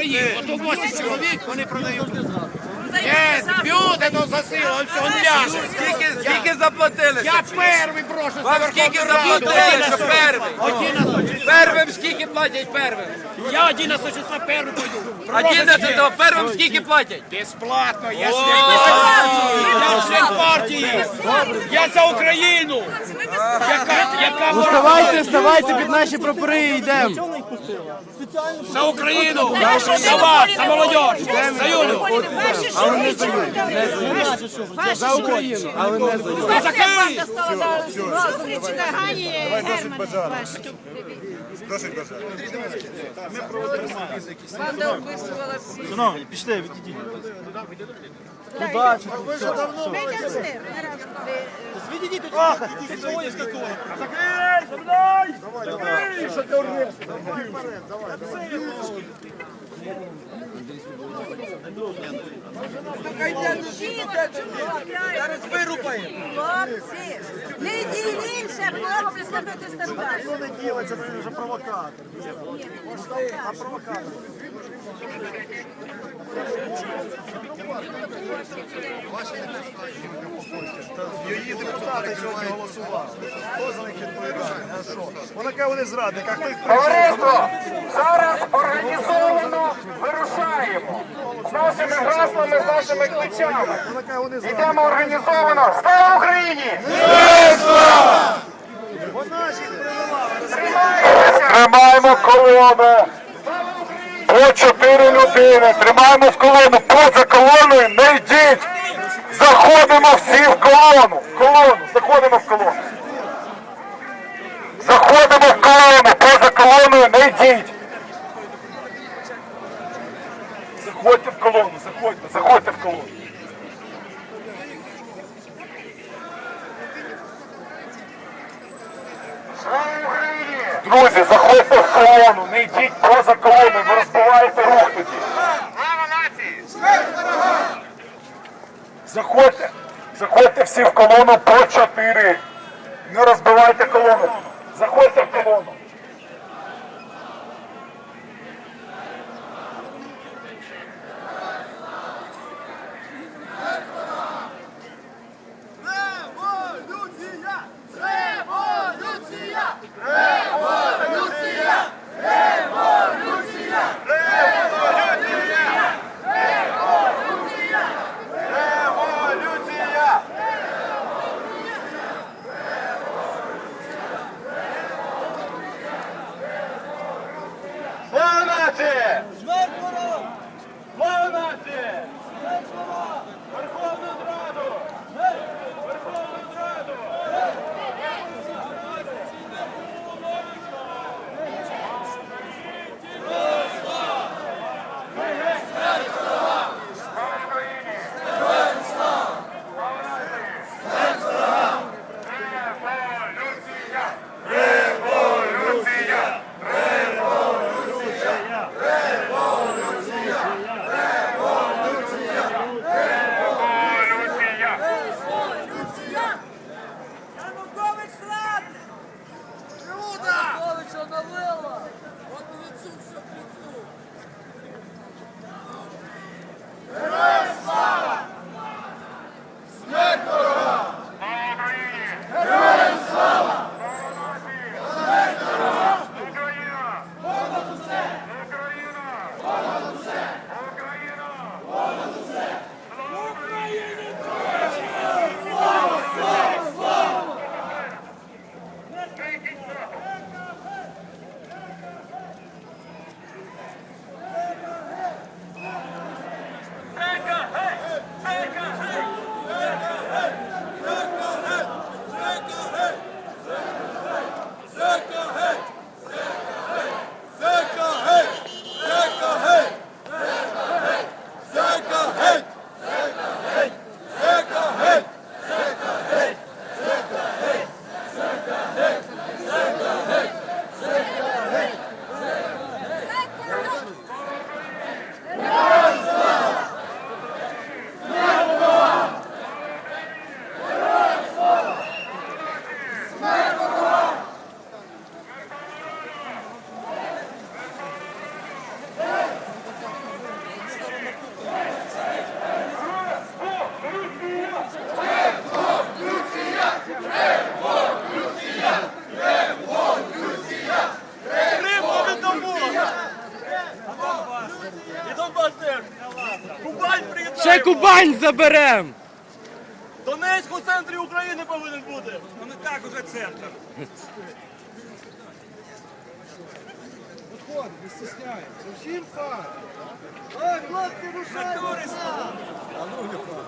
України. Ото 8 чоловік вони продають. Е, б'юте то за силу, он все, он ляже. Скільки, скільки заплатили? Я перший прошу Вам скільки заплатили, що первим? 11 Первим скільки платять первим? Я 11 числа перший пойду. 11 первим скільки платять? Безплатно, я член Я член партії. Я за Україну. Яка, яка Вставайте, вставайте під наші прапори і йдемо. За Україну. За вас, за молодь. За Юлю. Але не за За Україну, але не за стала за зустрічі Гані Герман. Досить бажаю. Банда описувала всі. Шановні, пішли, відійдіть. Ми з ним. Відійдіть тут. Ти сьогодні скакує. Зараз вирупаємо. Хлопці, не діліться, хлопці, слухайте старших. не ділиться, він вже провокатор. А провокатор. Її депутати сьогодні голосували. Хто за них відповідає? А що? Вона каже, вони зрадники, а хто їх? Товариство, зараз організовано вирушаємо з нашими гаслами, з нашими кличами. Вона каже, вони зрадники. Йдемо організовано. Слава Україні! Вона ж їх! Тримаємо колону. По чотири людини. Тримаємо в колону. Поза колоною не йдіть. Заходимо всі в колону. В колону. Заходимо в колону. Заходимо в колону. Поза колоною не йдіть. Заходьте в колону. Заходьте. Заходьте в колону. Друзі, заходьте в колону. Не йдіть поза колоною. Ви розбиваєте рух тоді. Слава нації! Заходьте, заходьте всі в колону по чотири. Не розбивайте колону. Заходьте в колону. нації! Слава нації! Верховна Рада! теж. Кубань приєднаємо. Ще Кубань заберем! Донецьк у центрі України повинен бути. Ну не так уже центр. Виходь, не стесняйся. Всім хай! Ай, хлопці, рушай! А ну, не пар.